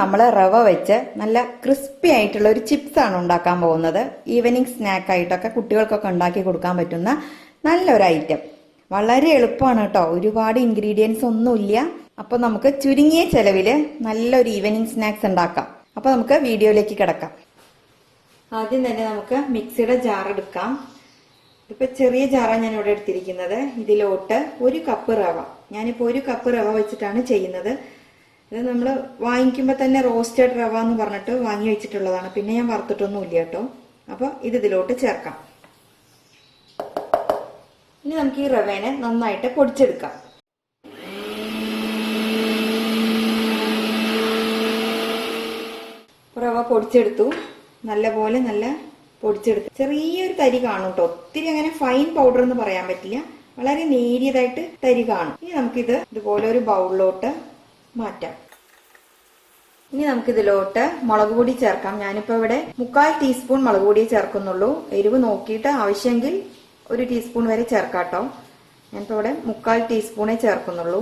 നമ്മൾ റവ വെച്ച് നല്ല ക്രിസ്പി ആയിട്ടുള്ള ഒരു ചിപ്സ് ആണ് ഉണ്ടാക്കാൻ പോകുന്നത്. ഈവനിങ് സ്നാക്ക് ആയിട്ടൊക്കെ കുട്ടികൾക്കൊക്കെ ഉണ്ടാക്കി കൊടുക്കാൻ പറ്റുന്ന നല്ലൊരു ഐറ്റം വളരെ എളുപ്പമാണ് കേട്ടോ. ഒരുപാട് ഇൻഗ്രീഡിയൻസ് ഒന്നുമില്ല അപ്പോൾ നമുക്ക് ചുരുങ്ങിയ ചെലവിൽ നല്ലൊരു ഈവനിങ് സ്നാക്സ് ഉണ്ടാക്കാം. അപ്പോൾ നമുക്ക് വീഡിയോയിലേക്ക് കിടക്കാം. ആദ്യം തന്നെ നമുക്ക് മിക്സിയുടെ ജാർ എടുക്കാം. ഇപ്പൊ ചെറിയ ജാറാണ് ഞാൻ ഇവിടെ എടുത്തിരിക്കുന്നത്. ഇതിലോട്ട് ഒരു കപ്പ് റവ. ഞാനിപ്പോൾ ഒരു കപ്പ് റവ വെച്ചിട്ടാണ് ചെയ്യുന്നത്. ഇത് നമ്മൾ വാങ്ങിക്കുമ്പോൾ തന്നെ റോസ്റ്റഡ് റവ എന്ന് പറഞ്ഞിട്ട് വാങ്ങി വെച്ചിട്ടുള്ളതാണ്. പിന്നെ ഞാൻ വറുത്തിട്ടൊന്നുമില്ല കേട്ടോ. അപ്പോൾ ഇത് ഇതിലോട്ട് ചേർക്കാം. ഇനി നമുക്ക് ഈ റവേനെ നന്നായിട്ട് പൊടിച്ചെടുക്കാം. റവ പൊടിച്ചെടുത്തു. നല്ലപോലെ നല്ല പൊടിച്ചെടുത്തു ചെറിയൊരു തരി കാണും കേട്ടോ. ഒത്തിരി അങ്ങനെ ഫൈൻ പൗഡർ എന്ന് പറയാൻ പറ്റില്ല. വളരെ നേരിയതായിട്ട് തരി കാണും. ഇനി നമുക്കിത് ഇതുപോലെ ഒരു ബൗളിലോട്ട് മാറ്റാം. ഇനി നമുക്കിതിലോട്ട് മുളക് പൊടി ചേർക്കാം. ഞാനിപ്പോ ഇവിടെ മുക്കാൽ ടീസ്പൂൺ മുളക് പൊടിയെ ചേർക്കുന്നുള്ളൂ. എരിവ് നോക്കിയിട്ട് ആവശ്യമെങ്കിൽ ഒരു ടീസ്പൂൺ വരെ ചേർക്കാട്ടോ. ഞാനിപ്പോ ഇവിടെ മുക്കാൽ ടീസ്പൂണേ ചേർക്കുന്നുള്ളൂ.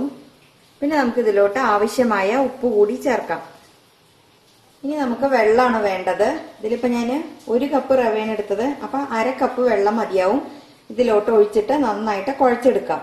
പിന്നെ നമുക്ക് ഇതിലോട്ട് ആവശ്യമായ ഉപ്പ് കൂടി ചേർക്കാം. ഇനി നമുക്ക് വെള്ളമാണ് വേണ്ടത്. ഇതിലിപ്പോ ഞാൻ ഒരു കപ്പ് റവയാണ് എടുത്തത്. അപ്പൊ അര കപ്പ് വെള്ളം മതിയാവും. ഇതിലോട്ട് ഒഴിച്ചിട്ട് നന്നായിട്ട് കുഴച്ചെടുക്കാം.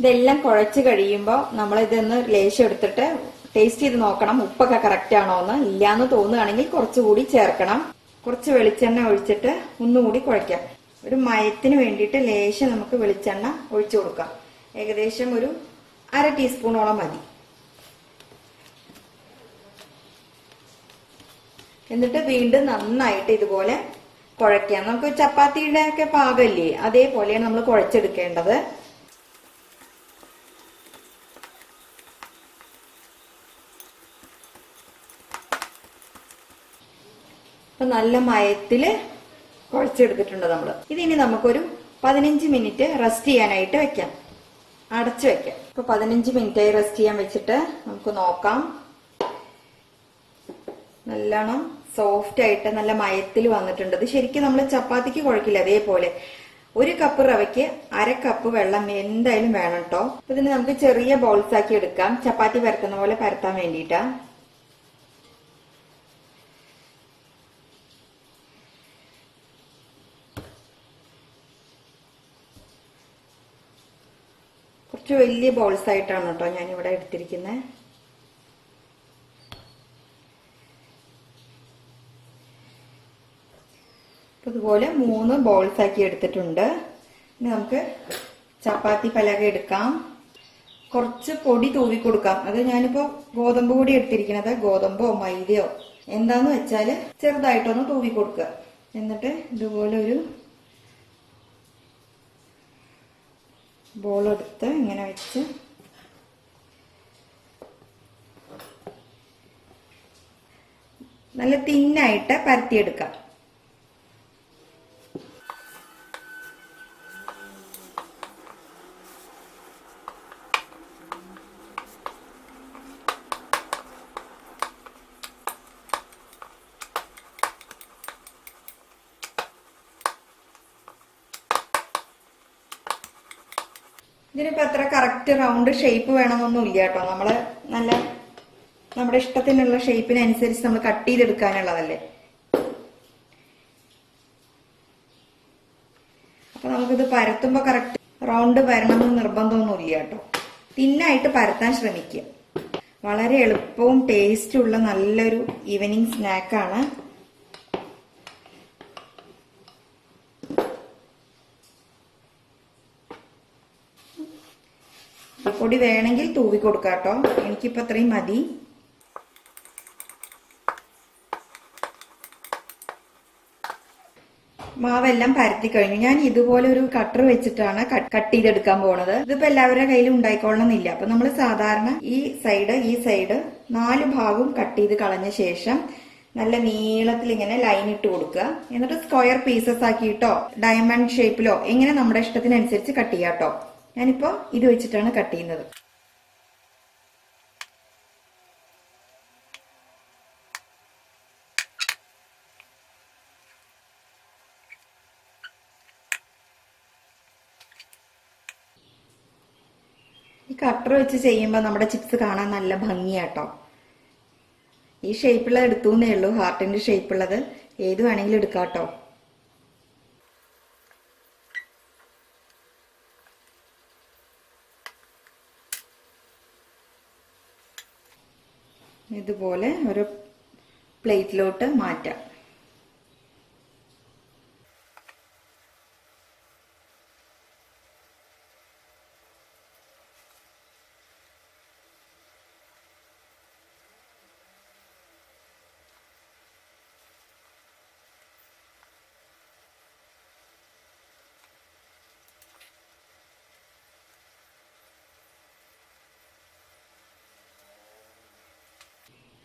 ഇതെല്ലാം കുഴച്ച് കഴിയുമ്പോൾ നമ്മൾ ഇതൊന്ന് ലേശം എടുത്തിട്ട് ടേസ്റ്റ് ചെയ്ത് നോക്കണം ഉപ്പൊക്കെ കറക്റ്റ് ആണോ എന്ന്. ഇല്ലാന്ന് തോന്നുകയാണെങ്കിൽ കുറച്ചുകൂടി ചേർക്കണം. കുറച്ച് വെളിച്ചെണ്ണ ഒഴിച്ചിട്ട് ഒന്നുകൂടി കുഴയ്ക്കാം. ഒരു മയത്തിന് വേണ്ടിയിട്ട് ലേശം നമുക്ക് വെളിച്ചെണ്ണ ഒഴിച്ചു കൊടുക്കാം. ഏകദേശം ഒരു അര ടീസ്പൂണോളം മതി. എന്നിട്ട് വീണ്ടും നന്നായിട്ട് ഇതുപോലെ കുഴയ്ക്കാം. നമുക്ക് ചപ്പാത്തിയുടെ ഒക്കെ പാകമില്ലേ അതേപോലെയാണ് നമ്മൾ കുഴച്ചെടുക്കേണ്ടത്. അപ്പൊ നല്ല മയത്തിൽ കുഴച്ചെടുത്തിട്ടുണ്ട് നമ്മൾ ഇതിനി നമുക്കൊരു പതിനഞ്ച് മിനിറ്റ് റെസ്റ്റ് ചെയ്യാനായിട്ട് വെക്കാം. അടച്ചു വെക്കാം. ഇപ്പൊ പതിനഞ്ച് മിനിറ്റ് ആയി റെസ്റ്റ് ചെയ്യാൻ വെച്ചിട്ട് നമുക്ക് നോക്കാം. നല്ലോണം സോഫ്റ്റ് ആയിട്ട് നല്ല മയത്തിൽ വന്നിട്ടുണ്ട്. ഇത് ശരിക്കും നമ്മൾ ചപ്പാത്തിക്ക് കുഴക്കില്ല അതേപോലെ. ഒരു കപ്പ് റവയ്ക്ക് അര കപ്പ് വെള്ളം എന്തായാലും വേണം കേട്ടോ ഇതിന് നമുക്ക് ചെറിയ ബോൾസ് ആക്കി എടുക്കാം. ചപ്പാത്തി പരത്തുന്ന പോലെ പരത്താൻ വേണ്ടിയിട്ടാ കുറച്ച് വലിയ ബോൾസ് ആയിട്ടാണ് കേട്ടോ ഞാൻ ഇവിടെ എടുത്തിരിക്കുന്നത് ഇതുപോലെ മൂന്ന് ബോൾസ് ആക്കി എടുത്തിട്ടുണ്ട്. ഇനി നമുക്ക് ചപ്പാത്തി പലക എടുക്കാം. കുറച്ച് പൊടി തൂവി കൊടുക്കാം. അത് ഞാനിപ്പോ ഗോതമ്പ് പൊടി എടുത്തിരിക്കുന്നത്. ഗോതമ്പോ മൈദയോ എന്താന്ന് വെച്ചാൽ ചെറുതായിട്ടൊന്ന് തൂവി കൊടുക്കുക. എന്നിട്ട് ഇതുപോലെ ഒരു ബോൾ എടുത്ത് ഇങ്ങനെ വെച്ച്. നല്ല തിന്നായിട്ട് പരത്തിയെടുക്കാം ഇതിനിപ്പോ അത്ര കറക്റ്റ് റൗണ്ട് ഷേപ്പ് വേണമെന്നൊന്നും ഇല്ല കേട്ടോ. നമ്മൾ നല്ല നമ്മുടെ ഇഷ്ടത്തിനുള്ള ഷേപ്പിനനുസരിച്ച് നമ്മൾ കട്ട് ചെയ്തെടുക്കാനുള്ളതല്ലേ? അപ്പൊ നമുക്കിത് പരത്തുമ്പോ കറക്റ്റ് റൗണ്ട് വരണമെന്ന് നിർബന്ധമൊന്നും ഇല്ല കേട്ടോ. തിന്നായിട്ട് പരത്താൻ ശ്രമിക്കുക. വളരെ എളുപ്പവും ടേസ്റ്റുള്ള നല്ലൊരു ഈവനിങ് സ്നാക്കാണ് പൊടി വേണമെങ്കിൽ തൂവി കൊടുക്കാട്ടോ എനിക്കിപ്പോ അത്രയും മതി. മാവെല്ലാം പരത്തി കഴിഞ്ഞു. ഞാൻ ഇതുപോലെ ഒരു കട്ടർ വെച്ചിട്ടാണ് കട്ട് ചെയ്തെടുക്കാൻ പോണത്. ഇതിപ്പോ എല്ലാവരുടെ കയ്യിൽ ഉണ്ടായിക്കൊള്ളണമെന്നില്ല. അപ്പൊ നമ്മൾ സാധാരണ ഈ സൈഡ് ഈ സൈഡ് നാല് ഭാഗവും കട്ട് ചെയ്ത് കളഞ്ഞ ശേഷം നല്ല നീളത്തിൽ ഇങ്ങനെ ലൈൻ ഇട്ട് കൊടുക്കുക. എന്നിട്ട് സ്ക്വയർ പീസസ് ആക്കിയിട്ടോ ഡയമണ്ട് ഷേപ്പിലോ എങ്ങനെ നമ്മുടെ ഇഷ്ടത്തിനനുസരിച്ച് കട്ട് ചെയ്യാം കേട്ടോ ഞാനിപ്പോ ഇത് വെച്ചിട്ടാണ് കട്ട് ചെയ്യുന്നത്. ഈ കട്ടർ വെച്ച് ചെയ്യുമ്പോൾ നമ്മുടെ ചിപ്സ് കാണാൻ നല്ല ഭംഗിയാട്ടോ. ഈ ഷേപ്പുള്ളത് എടുത്തു എന്നേ ഉള്ളൂ ഹാർട്ടിന്റെ ഷേപ്പുള്ളത് ഏത് വേണമെങ്കിലും എടുക്കാം കേട്ടോ ഇതുപോലെ ഒരു പ്ലേറ്റിലോട്ട് മാറ്റാം.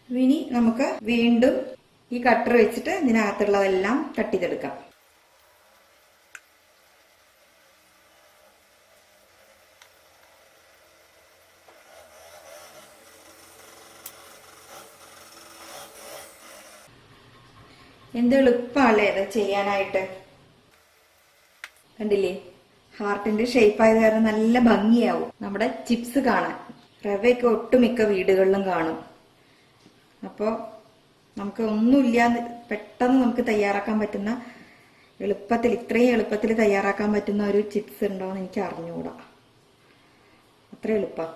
ഇനി നമുക്ക് വീണ്ടും ഈ കട്ടർ വെച്ചിട്ട് ഇതിനകത്തുള്ളതെല്ലാം കട്ട് ചെയ്തെടുക്കാം. എന്ത് എളുപ്പമല്ലേ ഇത് ചെയ്യാനായിട്ട്? കണ്ടില്ലേ? ഹാർട്ടിന്റെ ഷേപ്പ് ആയത് കാരണം നല്ല ഭംഗിയാവും. നമ്മുടെ ചിപ്സ് കാണാൻ. റവയൊക്കെ ഒട്ടുമിക്ക വീടുകളിലും കാണും. അപ്പോൾ നമുക്ക് ഒന്നുമില്ല പെട്ടെന്ന് നമുക്ക് തയ്യാറാക്കാൻ പറ്റുന്ന എളുപ്പത്തിൽ ഇത്രയും എളുപ്പത്തിൽ തയ്യാറാക്കാൻ പറ്റുന്ന ഒരു ചിപ്സ് ഉണ്ടോ എന്ന് എനിക്ക് അറിഞ്ഞുകൂടാ അത്ര എളുപ്പം.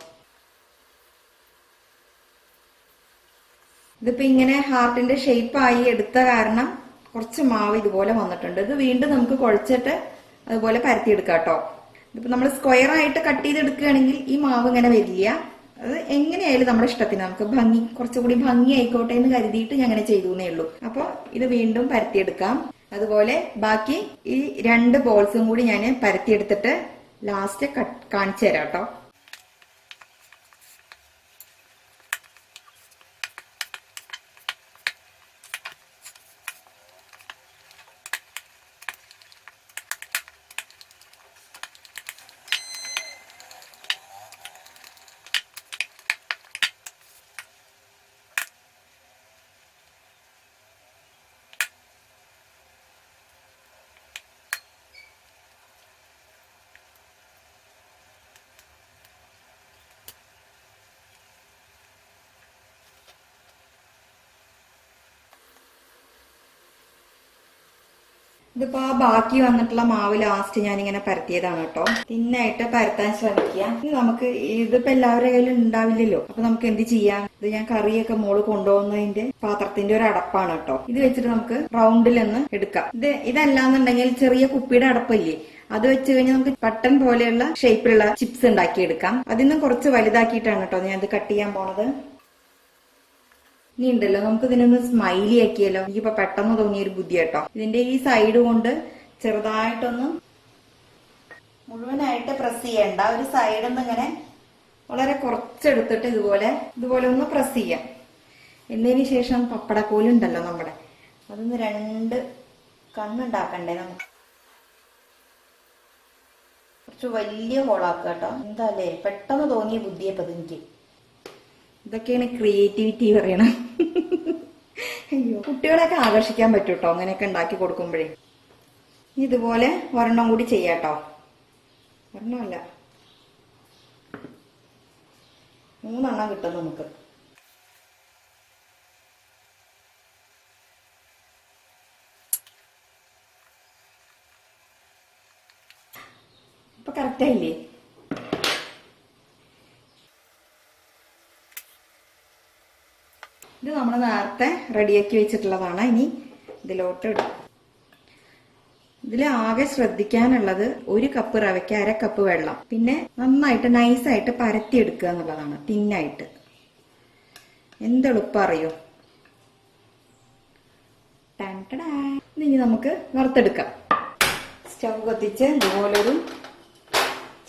ഇതിപ്പോ ഇങ്ങനെ ഹാർട്ടിന്റെ ഷേപ്പായി എടുത്ത കാരണം കുറച്ച് മാവ് ഇതുപോലെ വന്നിട്ടുണ്ട്. ഇത് വീണ്ടും നമുക്ക് കുഴച്ചിട്ട് അതുപോലെ പരത്തിയെടുക്കാം കേട്ടോ. ഇതിപ്പോ നമ്മൾ സ്ക്വയർ ആയിട്ട് കട്ട് ചെയ്തെടുക്കുകയാണെങ്കിൽ ഈ മാവ് ഇങ്ങനെ വരില്ല അത് എങ്ങനെയായാലും നമ്മുടെ ഇഷ്ടത്തിന് നമുക്ക് ഭംഗി കുറച്ചുകൂടി ഭംഗി ആയിക്കോട്ടെ എന്ന് കരുതിയിട്ട് ഞാൻ അങ്ങനെ ചെയ്തു എന്നേ ഉള്ളൂ. അപ്പൊ ഇത് വീണ്ടും പരത്തിയെടുക്കാം. അതുപോലെ ബാക്കി ഈ രണ്ട് ബോൾസും കൂടി ഞാൻ പരത്തിയെടുത്തിട്ട് ലാസ്റ്റ് കാണിച്ചു തരാം കേട്ടോ. ഇതിപ്പോ ആ ബാക്കി വന്നിട്ടുള്ള മാവ് ലാസ്റ്റ് ഞാൻ ഇങ്ങനെ പരത്തിയതാണ് കേട്ടോ. തിന്നായിട്ട് പരത്താൻ ശ്രമിക്കുക. നമുക്ക് ഇതിപ്പോ എല്ലാവരുടെ കയ്യിലും ഉണ്ടാവില്ലല്ലോ. അപ്പൊ നമുക്ക് എന്ത് ചെയ്യാം? ഇത് ഞാൻ കറിയൊക്കെ മോൾ കൊണ്ടുപോകുന്നതിന്റെ പാത്രത്തിന്റെ ഒരു അടപ്പാണ് കേട്ടോ. ഇത് വെച്ചിട്ട് നമുക്ക് റൗണ്ടിൽ ഒന്ന് എടുക്കാം. ഇത് ഇതല്ലാന്നുണ്ടെങ്കിൽ ചെറിയ കുപ്പിയുടെ അടപ്പില്ലേ? അത് വെച്ച് കഴിഞ്ഞാൽ നമുക്ക് പട്ടൻ പോലെയുള്ള ഷേപ്പിലുള്ള ചിപ്സ് ഉണ്ടാക്കിയെടുക്കാം. അതിന്ന് കുറച്ച് വലുതാക്കിയിട്ടാണ് കേട്ടോ ഞാൻ ഇത് കട്ട് ചെയ്യാൻ പോണത്. ഇനി ഉണ്ടല്ലോ നമുക്ക് ഇതിനൊന്ന് സ്മൈലി ആക്കിയല്ലോ എനിക്കിപ്പോ പെട്ടെന്ന് തോന്നിയ ഒരു ബുദ്ധി കേട്ടോ. ഇതിന്റെ ഈ സൈഡ് കൊണ്ട് ചെറുതായിട്ടൊന്ന് മുഴുവനായിട്ട് പ്രസ് ചെയ്യണ്ട. ഒരു സൈഡിൽ നിന്ന് ഇങ്ങനെ വളരെ കുറച്ചെടുത്തിട്ട് ഇതുപോലെ ഇതുപോലെ ഒന്ന് പ്രസ് ചെയ്യാം. എന്നതിന് ശേഷം പപ്പടക്കോലുണ്ടല്ലോ നമ്മുടെ. അതൊന്ന് രണ്ട് കണ്ണുണ്ടാക്കണ്ടേ നമുക്ക്? കുറച്ച് വലിയ ഹോളാക്കുക കേട്ടോ. എന്താല്ലേ പെട്ടെന്ന് തോന്നിയ ബുദ്ധിയപ്പത് എനിക്ക് ഇതൊക്കെയാണ് ക്രിയേറ്റിവിറ്റി പറയണം. അയ്യോ കുട്ടികളെയൊക്കെ ആകർഷിക്കാൻ പറ്റും കേട്ടോ അങ്ങനെയൊക്കെ ഉണ്ടാക്കി കൊടുക്കുമ്പോഴേ? ഇതുപോലെ ഒരെണ്ണം കൂടി ചെയ്യാട്ടോ. ഒരെണ്ണമല്ല. മൂന്നെണ്ണം കിട്ടും നമുക്ക്. ഇപ്പൊ കറക്റ്റ് ഇത് നമ്മൾ നേരത്തെ റെഡിയാക്കി വെച്ചിട്ടുള്ളതാണ്. ഇനി ഇതിലോട്ട് ഇടും. ഇതിൽ ആകെ ശ്രദ്ധിക്കാനുള്ളത് ഒരു കപ്പ് റവയ്ക്ക് അര കപ്പ് വെള്ളം. പിന്നെ നന്നായിട്ട് നൈസായിട്ട് പരത്തിയെടുക്കുക എന്നുള്ളതാണ്. തിന്നായിട്ട്. എന്തെളുപ്പം അറിയോ? ഇനി നമുക്ക് വറുത്തെടുക്കാം. സ്റ്റവ് കത്തിച്ച് ഇതുപോലൊരു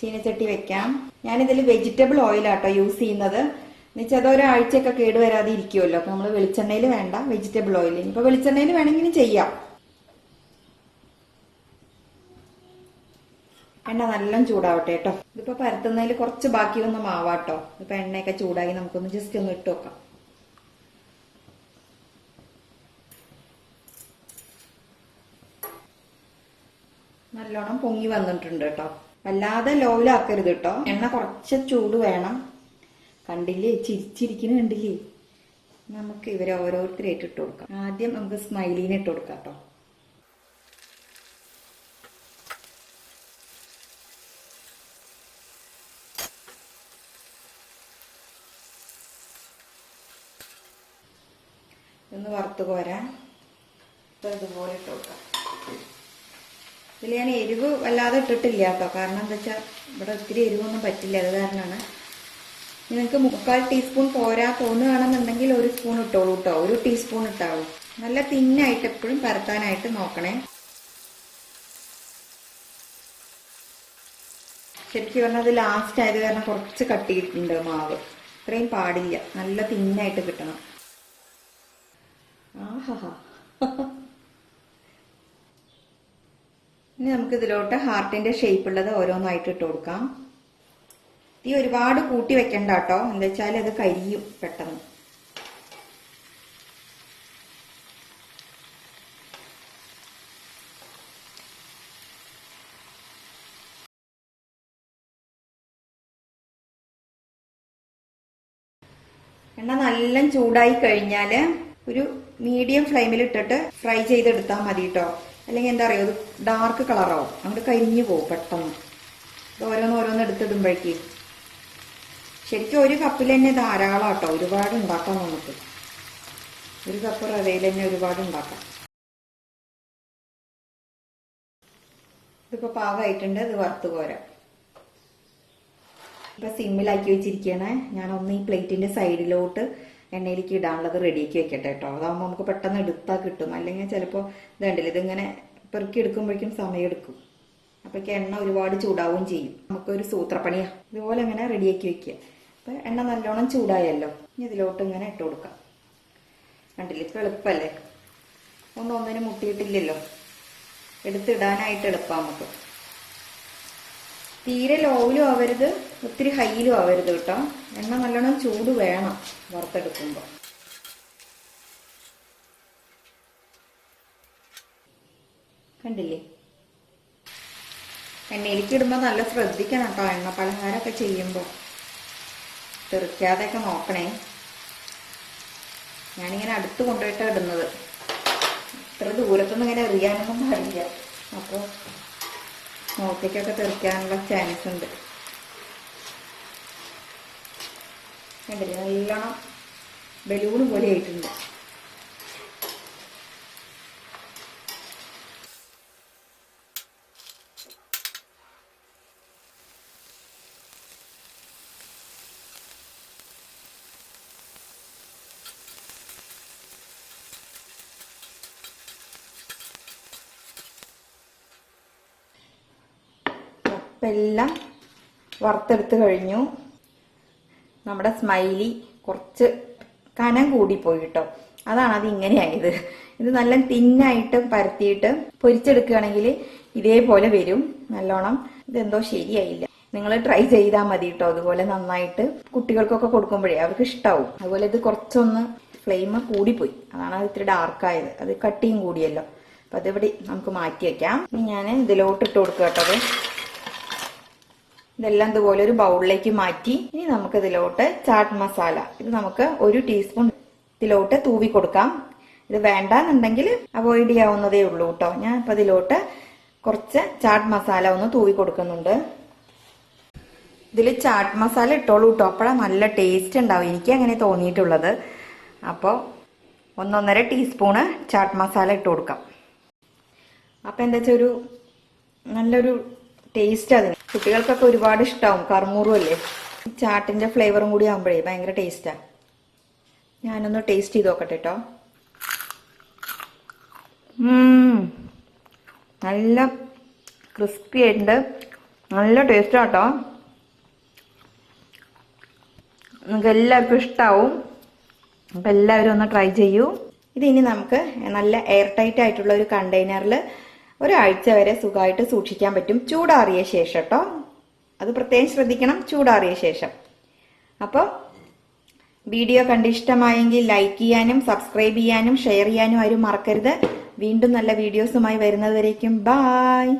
ചീനച്ചട്ടി വെക്കാം. ഞാനിതിൽ വെജിറ്റബിൾ ഓയിലാട്ടോ യൂസ് ചെയ്യുന്നത്. എന്നുവെച്ചാൽ അത് ഒരാഴ്ചയൊക്കെ കേടുവരാതെ ഇരിക്കുമല്ലോ അപ്പൊ നമ്മൾ വെളിച്ചെണ്ണയിൽ വേണ്ട വെജിറ്റബിൾ ഓയിൽ ഇനിയിപ്പോ വെളിച്ചെണ്ണയിൽ വേണമെങ്കിലും ചെയ്യാം. എണ്ണ നല്ല ചൂടാവട്ടെ കേട്ടോ ഇതിപ്പോ പരത്തുന്നതിൽ കുറച്ച് ബാക്കി വന്ന മാവാട്ടോ. ഇപ്പൊ എണ്ണയൊക്കെ ചൂടാക്കി നമുക്കൊന്ന് ജസ്റ്റ് ഒന്ന് ഇട്ട് വെക്കാം. നല്ലോണം പൊങ്ങി വന്നിട്ടുണ്ട് കേട്ടോ വല്ലാതെ ലോവിലാക്കരുത് കേട്ടോ എണ്ണ കുറച്ച് ചൂട് വേണം. കണ്ടില്ലേ? ചിരിച്ചിരിക്കുന്ന കണ്ടില്ലേ? നമുക്ക് ഇവരെ ഓരോരുത്തരായിട്ട് ഇട്ട് കൊടുക്കാം. ആദ്യം നമുക്ക് സ്മൈലീനെ ഇട്ട് കൊടുക്കാം കേട്ടോ. ഒന്ന് വറുത്ത് കോരാൻ ഇപ്പൊ ഇതുപോലെ ഇട്ട് കൊടുക്കാം. ഇതിൽ ഞാൻ എരിവ് വല്ലാതെ ഇട്ടിട്ടില്ല കേട്ടോ. കാരണം എന്താ വെച്ചാൽ ഇവിടെ ഒത്തിരി എരിവൊന്നും പറ്റില്ല. അത് കാരണമാണ് നിങ്ങൾക്ക് മുക്കാൽ ടീസ്പൂൺ പോരാ തോന്നുകയാണെന്നുണ്ടെങ്കിൽ ഒരു സ്പൂൺ ഇട്ടോളൂ കേട്ടോ ഒരു ടീസ്പൂൺ ഇട്ടാവും. നല്ല തിന്നായിട്ട് എപ്പോഴും പരത്താനായിട്ട് നോക്കണേ. ശരിക്കും പറഞ്ഞാൽ അത് ലാസ്റ്റ് ആയത് കാരണം കുറച്ച് കട്ടിയിട്ടുണ്ട് മാവ്. ഇത്രയും പാടില്ല. നല്ല തിന്നായിട്ട് കിട്ടണം. ആഹാ. ഇനി നമുക്ക് ഇതിലോട്ട് ഹാർട്ടിന്റെ ഷേപ്പ് ഉള്ളത് ഓരോന്നായിട്ട് ഇട്ട് കൊടുക്കാം. തീ ഒരുപാട് കൂട്ടി വെക്കണ്ട കേട്ടോ. എന്താ വെച്ചാൽ അത് കരിയും പെട്ടെന്ന്. എണ്ണ നല്ല ചൂടായി കഴിഞ്ഞാൽ ഒരു മീഡിയം ഫ്ലെയിമിൽ ഇട്ടിട്ട് ഫ്രൈ ചെയ്തെടുത്താൽ മതി കേട്ടോ. അല്ലെങ്കിൽ എന്താ പറയുക ഒരു ഡാർക്ക് കളറാവും. അങ്ങോട്ട് കരിഞ്ഞു പോകും പെട്ടെന്ന്. ഓരോന്ന് ഓരോന്ന് എടുത്തിടുമ്പോഴേക്ക്. ശരിക്കും ഒരു കപ്പിൽ തന്നെ ധാരാളം കേട്ടോ ഒരുപാട് ഉണ്ടാക്കാം നമുക്ക്. ഒരു കപ്പ് റവയിൽ തന്നെ ഒരുപാട് ഉണ്ടാക്കാം. ഇതിപ്പോ പാകമായിട്ടുണ്ട്. ഇത് വറുത്ത് പോരാം. ഇപ്പൊ സിമ്മിലാക്കി വെച്ചിരിക്കുകയാണ് ഞാൻ ഒന്ന് ഈ പ്ലേറ്റിന്റെ സൈഡിലോട്ട് എണ്ണയിലേക്ക് ഇടാനുള്ളത് റെഡിയാക്കി വെക്കട്ടെ കേട്ടോ അതാകുമ്പോൾ നമുക്ക് പെട്ടെന്ന് എടുത്താൽ കിട്ടും. അല്ലെങ്കിൽ ചിലപ്പോൾ ഇത് കണ്ടില്ല ഇതിങ്ങനെ പെറുക്കി എടുക്കുമ്പോഴേക്കും സമയം എടുക്കും. അപ്പോഴേക്ക് എണ്ണ ഒരുപാട് ചൂടാവുകയും ചെയ്യും. നമുക്കൊരു സൂത്രപ്പണിയാ. ഇതുപോലെ ഇങ്ങനെ റെഡിയാക്കി വെക്കുക. അപ്പൊ എണ്ണ നല്ലോണം ചൂടായല്ലോ. ഇനി ഇതിലോട്ട് ഇങ്ങനെ ഇട്ട് കൊടുക്കാം. കണ്ടില്ല? ഇപ്പൊ എളുപ്പല്ലേ? ഒന്നും മുട്ടിയിട്ടില്ലല്ലോ. എടുത്തിടാനായിട്ട് എളുപ്പം നമുക്ക്. തീരെ ലോവിലും ആവരുത് ഒത്തിരി ഹൈയിലും ആവരുത് കേട്ടോ. എണ്ണ നല്ലോണം ചൂട് വേണം വറുത്തെടുക്കുമ്പോൾ കണ്ടില്ലേ? എണ്ണയിലേക്ക് ഇടുമ്പോൾ നല്ല ശ്രദ്ധിക്കണം കേട്ടോ എണ്ണ പലഹാരമൊക്കെ ചെയ്യുമ്പോൾ തെറിക്കാതെയൊക്കെ നോക്കണേ. ഞാനിങ്ങനെ അടുത്ത് കൊണ്ടുപോയിട്ടാണ് ഇടുന്നത്. ഇത്ര ദൂരത്തൊന്നും ഇങ്ങനെ എറിയാനൊന്നും പാടില്ല. അപ്പോൾ നോക്കിക്കൊക്കെ തെറിക്കാനുള്ള ചാൻസ് ഉണ്ട്. കണ്ടില്ലേ നല്ലോണം ബലൂൺ പോലെ ആയിട്ടുണ്ട്. അപ്പം എല്ലാം വറുത്തെടുത്ത് കഴിഞ്ഞു. നമ്മുടെ സ്മൈലി കുറച്ച് കനം കൂടിപ്പോയി കേട്ടോ അതാണ് അത് ഇങ്ങനെയായത്. ഇത് നല്ല തിന്നായിട്ട് പരത്തിയിട്ട് പൊരിച്ചെടുക്കുകയാണെങ്കിൽ ഇതേപോലെ വരും. നല്ലോണം ഇതെന്തോ ശരിയായില്ല. നിങ്ങൾ ട്രൈ ചെയ്താൽ മതി കേട്ടോ അതുപോലെ നന്നായിട്ട് കുട്ടികൾക്കൊക്കെ കൊടുക്കുമ്പോഴേ അവർക്ക് ഇഷ്ടാവും. അതുപോലെ ഇത് കുറച്ചൊന്ന് ഫ്ലെയിം കൂടിപ്പോയി. അതാണ് അത് ഇത്തിരി ഡാർക്കായത് അത് കട്ടിയും കൂടിയല്ലോ. അപ്പൊ അതിവിടെ നമുക്ക് മാറ്റി വെക്കാം ഇനി ഞാൻ ഇതിലോട്ട് ഇട്ട് കൊടുക്കുക കേട്ടോ ഇതെല്ലാം ഇതുപോലെ ഒരു ബൗളിലേക്ക് മാറ്റി ഇനി നമുക്ക് ഇതിലോട്ട് ചാട്ട് മസാല. ഇത് നമുക്ക് ഒരു ടീസ്പൂൺ ഇതിലോട്ട് തൂവി കൊടുക്കാം. ഇത് വേണ്ടാന്നുണ്ടെങ്കിൽ അവോയ്ഡ് ചെയ്യാവുന്നതേ ഉള്ളൂ കേട്ടോ ഞാൻ ഇപ്പൊ ഇതിലോട്ട് കുറച്ച് ചാട്ട് മസാല ഒന്ന് തൂവി കൊടുക്കുന്നുണ്ട്. ഇതിൽ ചാട്ട് മസാല ഇട്ടോളൂ കേട്ടോ അപ്പോഴാണ് നല്ല ടേസ്റ്റ് ഉണ്ടാവും. എനിക്ക് അങ്ങനെ തോന്നിയിട്ടുള്ളത്. അപ്പോൾ ഒന്നൊന്നര ടീസ്പൂണ് ചാട്ട് മസാല ഇട്ട് കൊടുക്കാം. അപ്പം എന്താ വെച്ചാൽ ഒരു നല്ലൊരു ടേസ്റ്റ് അതിന് കുട്ടികൾക്കൊക്കെ ഒരുപാട് ഇഷ്ടമാവും കറുമൂറും അല്ലേ? ചാട്ടിന്റെ ഫ്ലേവറും കൂടി ആകുമ്പോഴേ ഭയങ്കര ടേസ്റ്റാ ഞാനൊന്ന് ടേസ്റ്റ് ചെയ്ത് നോക്കട്ടെ കേട്ടോ നല്ല ക്രിസ്പി ആയിട്ടുണ്ട്. നല്ല ടേസ്റ്റ് കേട്ടോ നിങ്ങൾക്ക് എല്ലാവർക്കും ഇഷ്ടാവും. അപ്പം എല്ലാവരും ഒന്ന് ട്രൈ ചെയ്യൂ. ഇത് ഇനി നമുക്ക് നല്ല എയർ ടൈറ്റ് ആയിട്ടുള്ള ഒരു കണ്ടെയ്നറിൽ ഒരാഴ്ച വരെ സുഖമായിട്ട് സൂക്ഷിക്കാൻ പറ്റും. ചൂടാറിയ ശേഷം കേട്ടോ അത് പ്രത്യേകം ശ്രദ്ധിക്കണം. ചൂടാറിയ ശേഷം. അപ്പോൾ വീഡിയോ കണ്ട് ഇഷ്ടമായെങ്കിൽ ലൈക്ക് ചെയ്യാനും സബ്സ്ക്രൈബ് ചെയ്യാനും ഷെയർ ചെയ്യാനും ആരും മറക്കരുത്. വീണ്ടും നല്ല വീഡിയോസുമായി വരുന്നതുവരേക്കും. ബായ്.